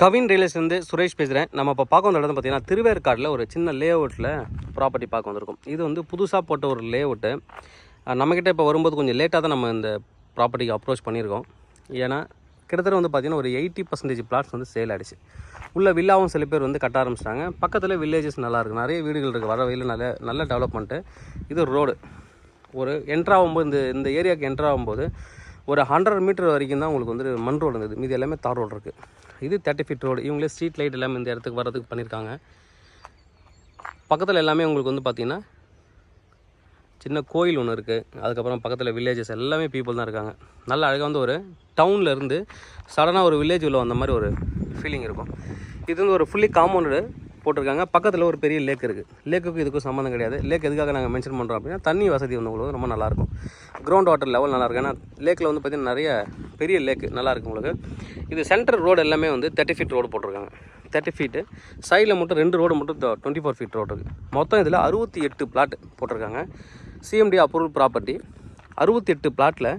கவின் ரியலேஸ்லேருந்து சுரேஷ் பேசுகிறேன் நம்ம இப்போ பார்க்க வந்த இடம் பார்த்தீங்கன்னா திருவேற்காடில் ஒரு சின்ன லே அவுட்டில் ப்ராப்பர்ட்டி பார்க்க வந்திருக்கும். இது வந்து புதுசாக போட்ட ஒரு லே அவுட்டு நம்மக்கிட்ட இப்போ வரும்போது கொஞ்சம் லேட்டாக தான் நம்ம இந்த ப்ராப்பர்ட்டிக்கு அப்ரோச் பண்ணியிருக்கோம். ஏன்னா கிட்டத்தட்ட வந்து பார்த்திங்கன்னா ஒரு எயிட்டி பர்சன்டேஜ் பிளாட்ஸ் வந்து சேல் ஆகிடுச்சு உள்ள வில்லாவும் சில பேர் வந்து கட்ட ஆரம்பிச்சிட்டாங்க. பக்கத்தில் வில்லேஜஸ் நல்லாயிருக்கு நிறைய வீடுகள் இருக்குது வர வழியில் நல்ல நல்ல டெவலப்மெண்ட்டு இது ரோடு ஒரு என்ட்ராகும்போது இந்த இந்த ஏரியாவுக்கு என்ட்ராகும்போது ஒரு ஹண்ட்ரட் மீட்டர் வரைக்கும் தான் உங்களுக்கு வந்து மண் ரோடு இருந்தது. மீது எல்லாமே தார் ரோடு இருக்குது இது தேர்ட்டி ஃபீட் ரோடு இவங்களே ஸ்ட்ரீட் லைட் எல்லாமே இந்த இடத்துக்கு வர்றதுக்கு பண்ணியிருக்காங்க பக்கத்தில் எல்லாமே உங்களுக்கு வந்து பார்த்திங்கன்னா சின்ன கோயில் ஒன்று இருக்குது அதுக்கப்புறம் பக்கத்தில் வில்லேஜஸ் எல்லாமே பீப்புள் தான் இருக்காங்க. நல்ல அழகாக வந்து ஒரு டவுனில் இருந்து சடனாக ஒரு வில்லேஜ் உள்ள வந்த மாதிரி ஒரு ஃபீலிங் இருக்கும். இது வந்து ஒரு ஃபுல்லி காம்பவுண்டு போட்டிருக்காங்க. பக்கத்தில் ஒரு பெரிய லேக் இருக்குது லேக்குக்கும் இதுக்கும் சம்மந்தம் கிடையாது. லேக் எதுக்காக நாங்கள் மென்ஷன் பண்ணுறோம் அப்படின்னா தண்ணி வசதி வந்து உங்களுக்கு ரொம்ப நல்லாயிருக்கும் கிரவுண்ட் வாட்டர் லெவல் நல்லாயிருக்கும் ஏன்னா லேக்கில் வந்து பார்த்திங்கன்னா நிறைய பெரிய லேக்கு நல்லாயிருக்கு உங்களுக்கு. இது சென்டர் ரோடு எல்லாமே வந்து தேர்ட்டி ஃபீட் ரோடு போட்டிருக்காங்க. தேர்ட்டி ஃபீட்டு சைடில் மட்டும் ரெண்டு ரோடு மட்டும் டுவெண்ட்டி ஃபோர் ஃபீட் ரோடு இருக்குது மொத்தம் இதில் அறுபத்தி எட்டு பிளாட் போட்டிருக்காங்க. சிஎம்டி அப்ரூவல் ப்ராப்பர்ட்டி அறுபத்தி எட்டு பிளாட்டில்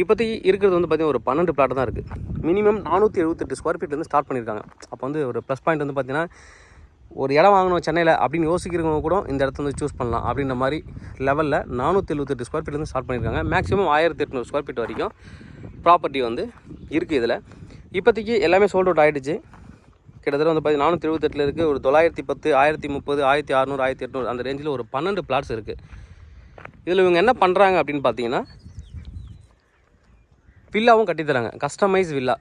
இப்போதைக்கு இருக்கிறது வந்து பார்த்திங்கன்னா ஒரு பன்னெண்டு பிளாட் தான் இருக்குது மினிமம் நானூற்றி எழுபத்தெட்டு ஸ்கொயர் ஃபீட்லேருந்து ஸ்டார்ட் பண்ணியிருக்காங்க அப்போ வந்து ஒரு ப்ளஸ் பாயிண்ட் வந்து பார்த்திங்கன்னா ஒரு இடம் வாங்கணும் சென்னையில் அப்படின்னு யோசிக்கிறவங்க கூட இந்த இடத்த வந்து சூஸ் பண்ணலாம் அப்படின்ற மாதிரி லெவலில் நானூற்றி எழுபத்தெட்டு ஸ்கொயர் ஃபீட்லேருந்து ஸ்டார்ட் பண்ணியிருக்காங்க மேக்ஸிமம் ஆயிரத்தி எட்நூறு ஸ்கொயர் ஃபீட் வரைக்கும் ப்ராப்பர்ட்டி வந்து இருக்குது இதில். இப்போதைக்கு எல்லாமே சோல்ட் அவுட் ஆகிடுச்சு கிட்டத்தட்ட வந்து பார்த்திங்கன்னா நானூற்றி எழுபத்தெட்டில் இருக்குது ஒரு தொள்ளாயிரத்தி பத்து ஆயிரத்தி முப்பது ஆயிரத்தி அறநூறு ஆயிரத்தி எட்நூறு அந்த ரேஞ்சில் ஒரு பன்னெண்டு பிளாட்ஸ் இருக்குது இதில் இவங்க என்ன பண்ணுறாங்க அப்படின்னு பார்த்தீங்கன்னா வில்லாவும் கட்டித்தராங்க. கஸ்டமைஸ் வில்லா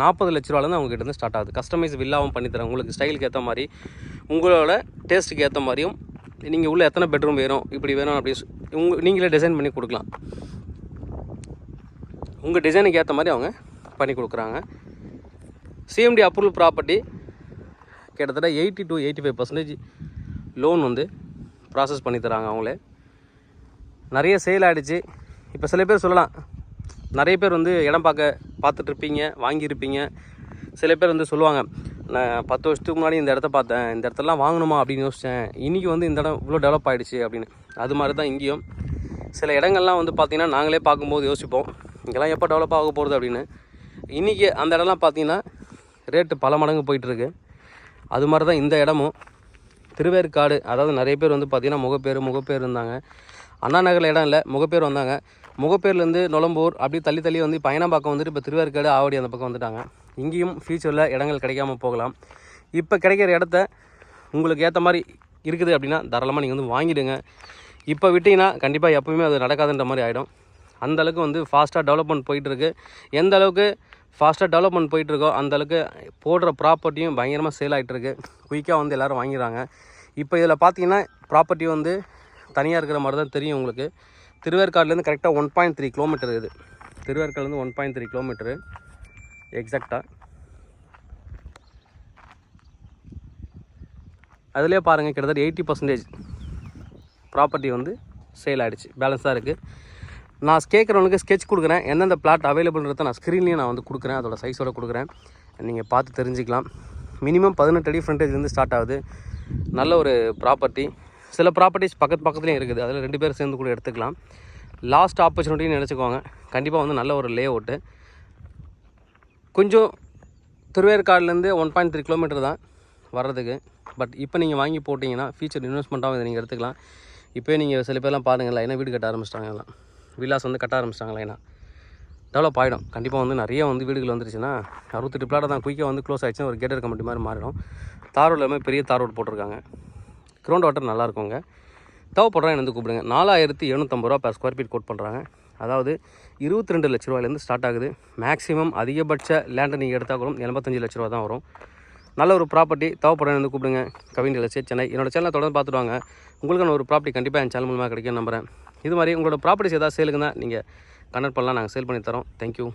நாற்பது லட்ச ரூபாலேருந்து அவங்க கிட்ட இருந்து ஸ்டார்ட் ஆகுது. கஸ்டமைஸ் வில்லாவும் பண்ணித்தரேன் உங்களுக்கு ஸ்டைலுக்கு ஏற்ற மாதிரி உங்களோட டேஸ்ட்டுக்கு ஏற்ற மாதிரியும் நீங்கள் உள்ளே எத்தனை பெட்ரூம் வேணும் இப்படி வேணும் அப்படி உங்க நீங்களே டிசைன் பண்ணி கொடுக்கலாம். உங்கள் டிசைனுக்கு ஏற்ற மாதிரி அவங்க பண்ணி கொடுக்குறாங்க. சிஎம்டி அப்ரூவல் ப்ராப்பர்ட்டி கிட்டத்தட்ட eighty to eighty five percentage loan வந்து ப்ராசஸ் பண்ணி தராங்க அவங்களே. நிறைய சேல் ஆகிடுச்சு இப்போ சில பேர் சொல்லலாம் நிறைய பேர் வந்து இடம் பார்க்க பார்த்துட்டு இருப்பீங்க வாங்கியிருப்பீங்க. சில பேர் வந்து சொல்லுவாங்க நான் பத்து வருஷத்துக்கு முன்னாடி இந்த இடத்த பார்த்தேன் இந்த இடத்தெல்லாம் வாங்கணுமா? அப்படின்னு யோசித்தேன் இன்றைக்கி வந்து இந்த இடம் இவ்வளோ டெவலப் ஆகிடுச்சு அப்படின்னு. அது மாதிரி தான் இங்கேயும். சில இடங்கள்லாம் வந்து பார்த்திங்கன்னா நாங்களே பார்க்கும்போது யோசிப்போம் இங்கெல்லாம் எப்போ டெவலப் ஆக போகிறது அப்படின்னு. இன்றைக்கி அந்த இடம்லாம் பார்த்திங்கன்னா ரேட்டு பல மடங்கு போயிட்டுருக்கு அது மாதிரி தான் இந்த இடமும். திருவேற்காடு அதாவது நிறைய பேர் வந்து பார்த்திங்கன்னா முகப்பேர் முகப்பேர் இருந்தாங்க அண்ணா நகரில் இடம் இல்லை முகப்பேர் வந்தாங்க. முகப்பேர்லேருந்து நுழம்பூர் அப்படி தள்ளி தள்ளி வந்து பயணம்பாக்கம் வந்துட்டு இப்போ திருவேற்காடு ஆவடி அந்த பக்கம் வந்துட்டாங்க. இங்கேயும் ஃப்யூச்சரில் இடங்கள் கிடைக்காம போகலாம். இப்போ கிடைக்கிற இடத்த உங்களுக்கு ஏற்ற மாதிரி இருக்குது அப்படின்னா தாராளமாக நீங்கள் வந்து வாங்கிடுங்க. இப்போ விட்டீங்கன்னா கண்டிப்பாக எப்போவுமே அது நடக்காதுன்ற மாதிரி ஆகிடும் அந்த அளவுக்கு வந்து ஃபாஸ்ட்டாக டெவலப்மெண்ட் போயிட்டுருக்கு. எந்த அளவுக்கு ஃபாஸ்ட்டாக டெவலப்மெண்ட் போயிட்டுருக்கோ அந்த அளவுக்கு போடுற ப்ராப்பர்ட்டியும் பயங்கரமாக சேல் ஆகிட்டுருக்கு குயிக்காக வந்து எல்லோரும் வாங்கிடுறாங்க. இப்போ இதில் பார்த்தீங்கன்னா ப்ராப்பர்ட்டி வந்து தனியாக இருக்கிற மாதிரி தான் தெரியும் உங்களுக்கு. திருவேற்காடுலேருந்து கரெக்டாக ஒன் பாயிண்ட் த்ரீ கிலோமீட்டர் இது. திருவேற்காடுலேருந்து ஒன் பாயிண்ட் த்ரீ கிலோமீட்டரு எக்ஸாக்டாக அதிலே பாருங்கள் கிட்டத்தட்ட எயிட்டி பர்சன்டேஜ் ப்ராப்பர்ட்டி வந்து சேல் ஆகிடுச்சு பேலன்ஸ் தான் இருக்குது நான் கேட்குறவனுக்கு ஸ்கெட்ச் கொடுக்குறேன். எந்தெந்த பிளாட் அவைலபிள்ன்றத நான் ஸ்க்ரீன்லேயும் நான் வந்து கொடுக்குறேன். அதோட சைஸோட கொடுக்குறேன். நீங்கள் பார்த்து தெரிஞ்சுக்கலாம். மினிமம் பதினெட்டு அடி ஃப்ரண்டேஜ்லேருந்து ஸ்டார்ட் ஆகுது. நல்ல ஒரு ப்ராப்பர்ட்டி சில ப்ராப்பர்ட்டிஸ் பக்கத்து பக்கத்துலேயும் இருக்குது. அதில் ரெண்டு பேர் சேர்ந்து கூட எடுத்துக்கலாம். லாஸ்ட் ஆப்பர்ச்சுனிட்டின்னு நினச்சிக்கோங்க. கண்டிப்பாக வந்து நல்ல ஒரு லே அவுட்டு கொஞ்சம் திருவேற்காடுலேருந்து ஒன் பாயிண்ட் த்ரீ கிலோமீட்டர் தான் வர்றதுக்கு. பட் இப்போ நீங்கள் வாங்கி போட்டிங்கன்னா ஃபியூச்சர் இன்வெஸ்ட்மெண்ட்டாகவும் இதை நீங்கள் எடுத்துக்கலாம். இப்போயே நீங்கள் சில பேர்லாம் பாருங்கள் லைனாக வீடு கட்ட ஆரம்பிச்சிட்டாங்க எல்லாம். வில்லாஸ் வந்து கட்ட ஆரம்பிச்சிட்டாங்க லைனாக டெவலப் ஆகிடும் கண்டிப்பாக வந்து நிறைய வந்து வீடுகள் வந்துருச்சுன்னா அறுபத்தெட்டு பிளாட்டை தான் குயிக்காக வந்து க்ளோஸ் ஆகிடுச்சுன்னா ஒரு கேட்டர் கம்பெனி மாதிரி மாறிடும். தார் ரோடு எல்லாமே பெரிய தார் ரோடு போட்டிருக்காங்க. கிரவுண்ட் வாட்டர் நல்லா இருக்குங்க தேவைப்படுறேன் கூப்பிடுங்க. நாலாயிரத்தி எழுநூற்றம்பது ரூபா பர் ஸ்கொயர் ஃபீட் கோட் பண்ணுறாங்க அதாவது இருபத்தி ரெண்டு லட்ச ரூபாயிலேருந்து ஸ்டார்ட் ஆகுது. மேக்ஸிமம் அதிகபட்ச லேண்டை நீங்கள் எடுத்தால் கூட எண்பத்தஞ்சு லட்ச ரூபா தான் வரும். நல்ல ஒரு ப்ராப்பர்ட்டி தேவைப்படுறேன் வந்து கூப்பிடுங்க. Kavin real estate Chennai. என்னோட சேனலை தொடர்ந்து பார்த்துடுவாங்க உங்களுக்கான ஒரு ப்ராப்பர்ட்டி கண்டிப்பாக என் சேனல் மூலமாக கிடைக்கும் நம்புகிறேன் இது மாதிரி உங்களோட ப்ராப்பர்ட்டிஸ் ஏதாவது சேலுக்குன்னா நீங்கள் கனெக்ட் பண்ணலாம். நாங்கள் சேல் பண்ணி தரோம். தேங்க்யூ